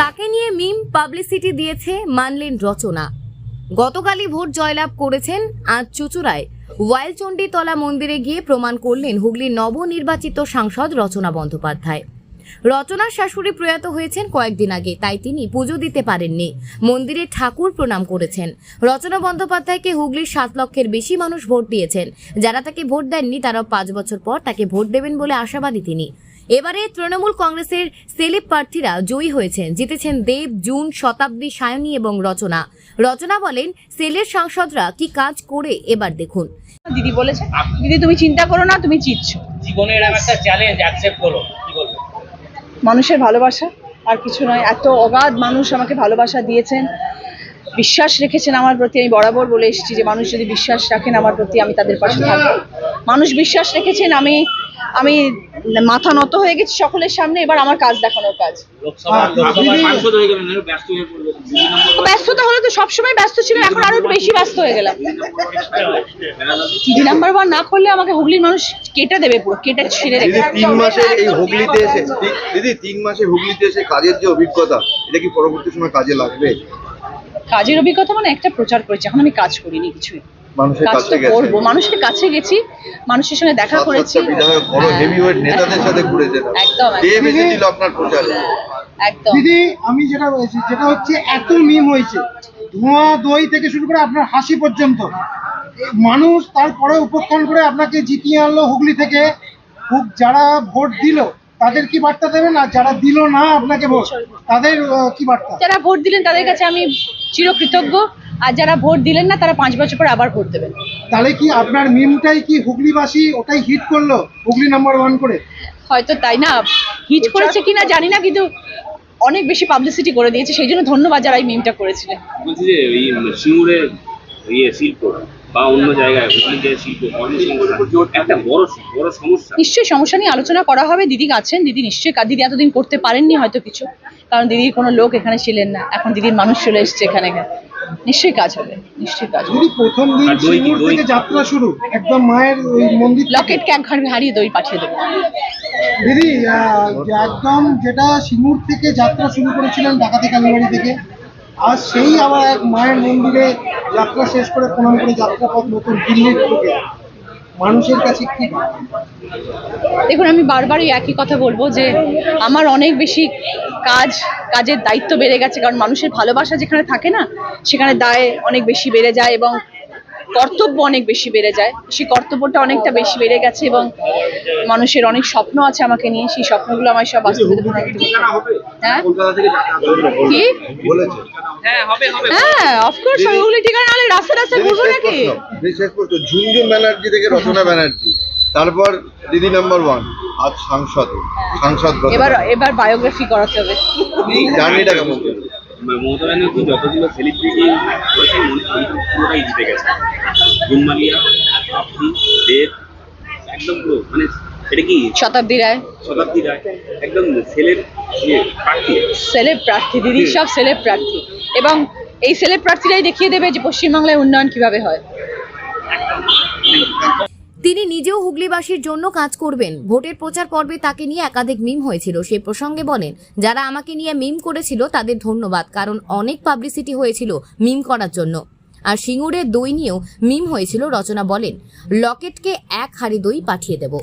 তাকে নিয়ে মিম পাবলিসিটি দিয়েছে মানলেন রচনা। গতকালই ভোট জয়লাভ করেছেন আজ চুচুড়ায় ওয়াইলচণ্ডীতলা মন্দিরে গিয়ে প্রমাণ করলেন হুগলির নবনির্বাচিত সাংসদ রচনা বন্দ্যোপাধ্যায়। রচনার শাশুড়ি প্রয়াত হয়েছেন কয়েকদিন আগে তাই তিনি পুজো দিতে পারেননি। মন্দিরে ঠাকুর প্রণাম করেছেন। রচনা বন্দ্যোপাধ্যায়কে হুগলির সাত লক্ষের বেশি মানুষ ভোট দিয়েছেন। যারা তাকে ভোট দেননি তারা পাঁচ বছর পর তাকে ভোট দেবেন বলে আশাবাদী তিনি। এবারে তৃণমূল কংগ্রেসের সেলিপ প্রার্থীরা জয়ী হয়েছেন। জিতেছেন দেব জুন শতাব্দী সায়নী এবং রচনা। রচনা বলেন সেলের সাংসদরা কি কাজ করে এবার দেখুন। দিদি বলেছে দিদি তুমি চিন্তা করো না তুমি জিতছো। জীবনের একটা চ্যালেঞ্জ অ্যাকসেপ্ট করো। মানুষের ভালোবাসা, আর কিছু নয়, এত অগাধ মানুষ আমাকে ভালোবাসা দিয়েছেন। বিশ্বাস রেখেছেন আমার প্রতি, আমি বরাবর বলে এসেছি যে মানুষ যদি বিশ্বাস রাখেন আমার প্রতি, আমি তাদের পাশে থাকব। মানুষ বিশ্বাস রেখেছেন আমি আমি মাথা নত হয়ে গেছি সকলের সামনে এবার আমার কাজ দেখানোর কাজ। লোকসভা লোকসভা সাংসদ হয়ে হয়ে ব্যস্ততা হলে তো সবসময় ব্যস্ত ছিল এখন আরও বেশি ব্যস্ত হয়ে গেলাম। দিদি নাম্বার ওয়ান না করলে আমাকে হুগলির মানুষ কেটে দেবে পুরো কেটে ছিঁড়ে দেবে তিন মাসে এই হুগলিতে এসে দিদি তিন মাসে হুগলিতে এসে কাজের যে অভিজ্ঞতা এটা কি পরবর্তী সময় কাজে লাগবে? কাজের অভিজ্ঞতা মানে একটা প্রচার করেছে এখন আমি কাজ করিনি কিছুই। মানুষের কাছে তো মানুষের কাছে গেছি মানুষের সঙ্গে দেখা করেছি। বিধায়ক বড় হ্যাঁ, হেভিওয়েট নেতাদের সাথে ঘুরেছেন। একদম কে একদম, আপনার প্রচারে? একদম। দিদি আমি যেটা বলছি যেটা হচ্ছে এত মিম হয়েছে। ধোঁয়া দই থেকে শুরু করে আপনার হাসি পর্যন্ত। মানুষ তারপরে উপেক্ষণ করে আপনাকে জিতিয়ে আনলো হুগলি থেকে। হুক যারা ভোট দিল তাদের কি বার্তা দেবেন? আর যারা দিল না আপনাকে ভোট তাদের কি বার্তা? যারা ভোট দিলেন তাদের কাছে আমি চিরকৃতজ্ঞ। আর যারা ভোট দিলেন না তারা পাঁচ বছর পর আবার ভোট দেবেন। তাহলে কি আপনার মিমটাই কি হুগলিবাসী ওটাই হিট করল হুগলি নাম্বার ওয়ান করে? হয়তো তাই না। হিট করেছে কিনা জানি না কিন্তু অনেক বেশি পাবলিসিটি করে দিয়েছে। সেই জন্য ধন্যবাদ যারা এই মিমটা করেছিলেন। বলছি যে এই সিঙ্গুরের ইয়ে শিল্প বা অন্য জায়গায় হুগলি যে শিল্প কর্মসংস্থান একটা বড় বড় সমস্যা। নিশ্চয়ই সমস্যা নিয়ে আলোচনা করা হবে। দিদি আছেন দিদি নিশ্চয়ই দিদি এতদিন করতে পারেননি হয়তো কিছু। কারণ দিদির কোনো লোক এখানে ছিলেন না। এখন দিদির মানুষ চলে এসছে এখানে। নিশ্চয়ই কাজ হবে নিশ্চয়ই কাজ হবে। প্রথম দিন? থেকে যাত্রা শুরু। একদম মায়ের ওই মন্দির এক ঘর হারিয়ে দই পাঠিয়ে দেবো। দিদি একদম যেটা সিঙ্গুর থেকে যাত্রা শুরু করেছিলেন ডাকাতি কালীবাড়ি থেকে আজ সেই আবার এক মায়ের মন্দিরে যাত্রা শেষ করে প্রণাম করে যাত্রা পথ নতুন দিল্লির দিকে। মানুষের কাছে দেখুন, আমি বারবারই একই কথা বলব যে আমার অনেক বেশি কাজ, কাজের দায়িত্ব বেড়ে গেছে। কারণ মানুষের ভালোবাসা যেখানে থাকে না, সেখানে দায় অনেক বেশি বেড়ে যায় এবং কর্তব্য অনেক বেশি বেড়ে যায়। সেই কর্তব্যটা অনেকটা বেশি বেড়ে গেছে এবং মানুষের অনেক স্বপ্ন আছে আমাকে নিয়ে। সেই স্বপ্নগুলো আমার সব হ্যাঁ? কি? হ্যাঁ হ্যাঁ অফকোর্স ওগুলি ঠিকানা নাহলে রাস্তা রাস্তা ঘুরবো নাকি? প্রশ্ন। দিদি শেষ প্রশ্ন। ঝুনঝুন ব্যানার্জি থেকে রচনা ব্যানার্জি। তারপর দিদি নাম্বার ওয়ান আজ সাংসদ। সাংসদ এবার এবার বায়োগ্রাফি করাতে হবে। জার্নিটা কেমন? মমতা ব্যানার্জি যতগুলো সেলিব্রিটি মনে হয় পুরোটাই জিতে গেছে। জুম্মালিয়া আপনি দেব একদম পুরো মানে এটা কি? শতাব্দী রায়। শতাব্দী রায় একদম ছেলের ইয়ে প্রার্থী। সেলেব প্রার্থী দিদি সব সেলেব প্রার্থী। এবং এই সেলেব প্রার্থীরাই দেখিয়ে দেবে যে পশ্চিমবাংলায় উন্নয়ন কীভাবে হয়। তিনি নিজেও হুগলিবাসীর জন্য কাজ করবেন। ভোটের প্রচার পর্বে তাকে নিয়ে একাধিক মিম হয়েছিল। সে প্রসঙ্গে বলেন, যারা আমাকে নিয়ে মিম করেছিল তাদের ধন্যবাদ, কারণ অনেক পাবলিসিটি হয়েছিল মিম করার জন্য। আর সিঙ্গুরের দই নিয়েও মিম হয়েছিল রচনা বলেন, লকেটকে এক হাড়ি দই পাঠিয়ে দেব।